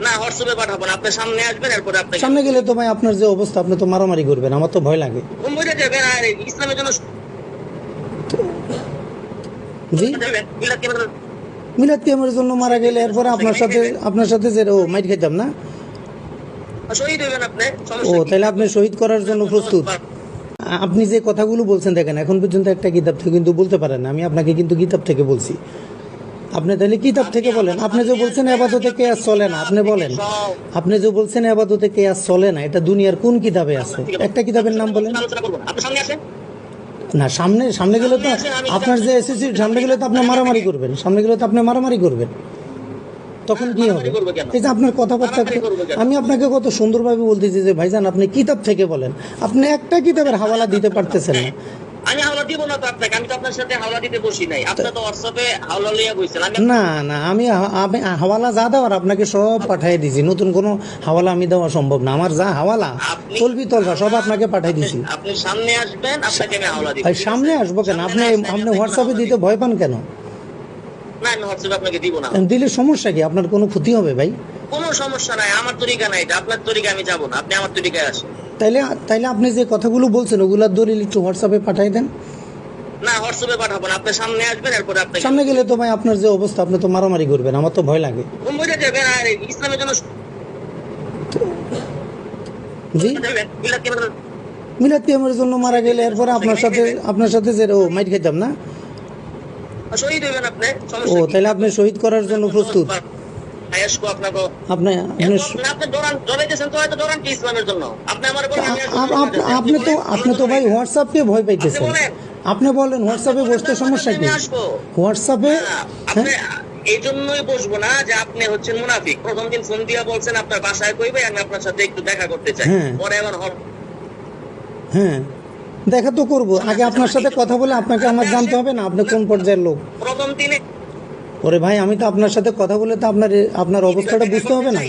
না হোয়াটসঅ্যাপে পাঠাবো না আপনি সামনে আসবেন এরপরে আপনি সামনে গেলে তো ভাই আপনার যে অবস্থা আপনি তো মারামারি করবেন আমার তো ভয় লাগে। বুঝে যাবেন আর ইসলামের জন্য জি? যাবেন বিলাতি আমাদের- মিলাদ কিয়ামের জন্য মারা গেলে এরপরে আপনার সাথে আপনার সাথে যে ও মাইট না? ও তাহলে আপনি শহীদ করার জন্য প্রস্তুত। আপনি যে কথাগুলো বলছেন দেখেন এখন পর্যন্ত একটা কিতাব থেকে কিন্তু বলতে পারেন আমি আপনাকে কিন্তু কিতাব থেকে বলছি। আপনি তাহলে কিতাব থেকে বলেন। আপনি যে বলছেন আপাততে কেয়াস চলে না, আপনি বলেন। আপনি যে বলছেন আপাততে কেয়াস চলে না, এটা দুনিয়ার কোন কিতাবে আছে? একটা কিতাবের নাম বলেন। না। সামনে সামনে গেলে তো আপনার যে এসএসসি, সামনে গেলে তো আপনি মারামারি করবেন। সামনে গেলে তো আপনি মারামারি করবেন। তখন কি হবে? এই যে আপনার কথাবার্তা? আমি আপনাকে কত সুন্দরভাবে বলতেছি যে, ভাইজান, আপনি কিতাব থেকে বলেন। আপনি একটা কিতাবের হাওয়ালা দিতে পারতেছেন না। আমি হাওলা দিব না তো আপনাকে আমি তো আপনার সাথে হাওলা দিতে বসি নাই। আপনি তো হোয়াটসঅ্যাপে হাওলা লইয়া আমি না না আমি আমি হাওয়ালা যা দেওয়ার আপনাকে সব দিয়েছি নতুন কোনো হাওয়ালা আমি দেওয়া সম্ভব না। আমার যা আপনি- তলবি তলবা সব আপনাকে দিয়েছি আপনি সামনে আসবেন আপনাকে আমি হাওলা দিব। সামনে আসব কেন? আপনি আপনি হোয়াটসঅ্যাপে দিতে ভয় পান কেন? না আমি হোয়াটসঅ্যাপে আপনাকে দিব না। দিলে সমস্যা কি? আপনার কোনো ক্ষতি হবে ভাই? কোনো সমস্যা নাই আমার তরিকা নাই এটা। আপনার তরিকা আমি যাব না আপনি আমার তরিকায় আসেন। তাইলে তাইলে আপনি যে কথাগুলো বলছেন ওগুলার দলিল একটু হোয়াটসঅ্যাপে পাঠিয়ে দেন। না হোয়াটসঅ্যাপে পাঠাবো না আপনি সামনে আসবেন এরপরে আপনি সামনে গেলে তো ভাই আপনার যে অবস্থা আপনি তো মারামারি করবেন আমার তো ভয় লাগে। বুঝে যাবেন আর ইসলামের জন্য জি? যাবেন বিলাতি আমাদের- মিলাদ কিয়ামের জন্য মারা গেলে এরপরে আপনার সাথে আপনার সাথে যে ও মাইট খাইতাম না? শহীদ হইবেন আপনি ও তাহলে আপনি শহীদ করার জন্য প্রস্তুত। আপনি তো আপনি তো ভাই ভয় পাইতেছেন। আপনি বলেন। হোয়াটসঅ্যাপে বসতে সমস্যা কি? হোয়াটসঅ্যাপে হ্যাঁ, হ্যাঁ এই জন্যই বসবো না যে আপনি হচ্ছেন মুনাফিক। প্রথম দিন ফোন দিয়া বলছেন আপনার বাসায় কইবে আমি আপনার সাথে একটু দেখা করতে চাই। হ্যাঁ। পরে আবার হ্যাঁ। দেখা তো করব। আগে আপনার সাথে কথা বলে আপনাকে আমার জানতে হবে না আপনি কোন পর্যায়ের লোক। প্রথম দিনে ওরে ভাই, আমি তো আপনার সাথে কথা বলে তো আপনার আপনার অবস্থাটা বুঝতে হবে না।